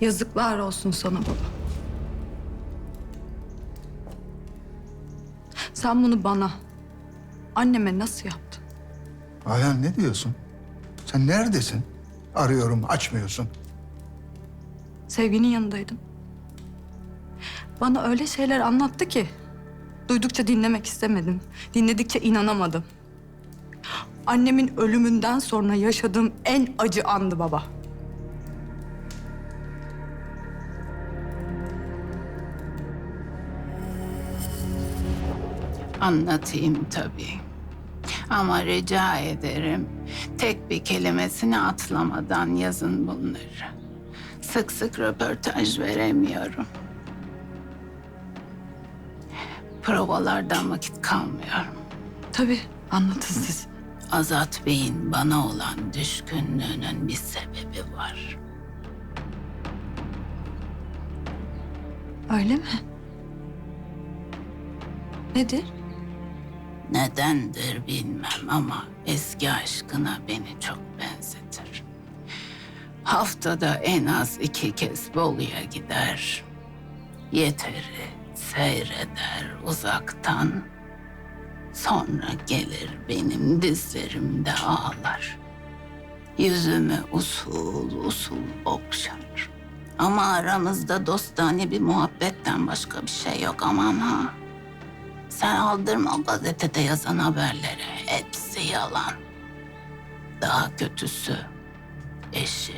Yazıklar olsun sana baba. Sen bunu bana, anneme nasıl yaptın? Ayhan ne diyorsun? Sen neredesin? Arıyorum, açmıyorsun. Sevginin yanındaydım. Bana öyle şeyler anlattı ki duydukça dinlemek istemedim. Dinledikçe inanamadım. Annemin ölümünden sonra yaşadığım en acı andı baba. Anlatayım tabii. Ama rica ederim tek bir kelimesini atlamadan yazın bunları. Sık sık röportaj veremiyorum. Provalardan vakit kalmıyor. Tabii anlatın siz. Azat Bey'in bana olan düşkünlüğünün bir sebebi var. Öyle mi? Nedir? Nedendir bilmem ama eski aşkına beni çok benzetir. Haftada en az iki kez Bolu'ya gider. Yeteri seyreder uzaktan. Sonra gelir benim dizlerimde ağlar. Yüzümü usul usul okşar. Ama aramızda dostane bir muhabbetten başka bir şey yok aman ha. Sen aldırma gazetede yazan haberlere. Hepsi yalan. Daha kötüsü eşi.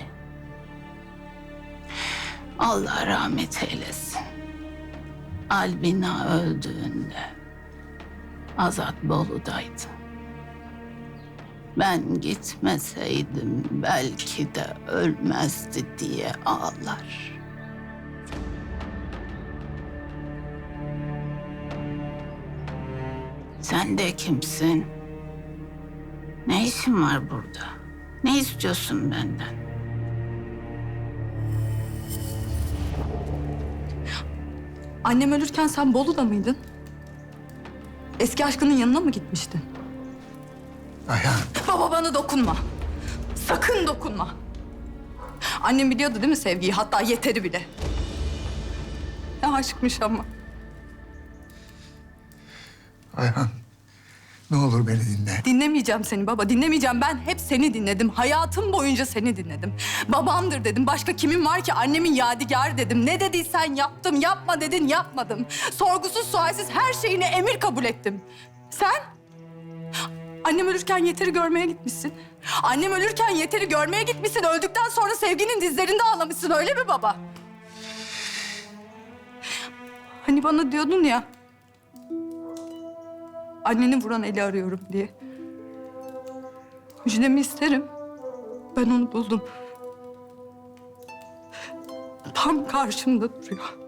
Allah rahmet eylesin. Albina öldüğünde Azat Bolu'daydı. Ben gitmeseydim belki de ölmezdi diye ağlar. Sen de kimsin? Ne işin var burada? Ne istiyorsun benden? Annem ölürken sen Bolu'da mıydın? Eski aşkının yanına mı gitmiştin? Ayhan, Baba bana dokunma. Sakın dokunma. Annem biliyordu değil mi sevgiyi? Hatta yeteri bile. Ne aşkmış ama. Ayhan. Ne olur beni dinle. Dinlemeyeceğim seni baba, dinlemeyeceğim. Ben hep seni dinledim. Hayatım boyunca seni dinledim. Babamdır dedim. Başka kimin var ki? Annemin yadigarı dedim. Ne dediysen yaptım, yapma dedin yapmadım. Sorgusuz sualsiz her şeyini emir kabul ettim. Sen? Annem ölürken Yeter'i görmeye gitmişsin. Annem ölürken Yeter'i görmeye gitmişsin. Öldükten sonra sevginin dizlerinde ağlamışsın öyle mi baba? Hani bana diyordun ya... Anneni vuran eli arıyorum diye. Müjdemi isterim. Ben onu buldum. Tam karşımda duruyor.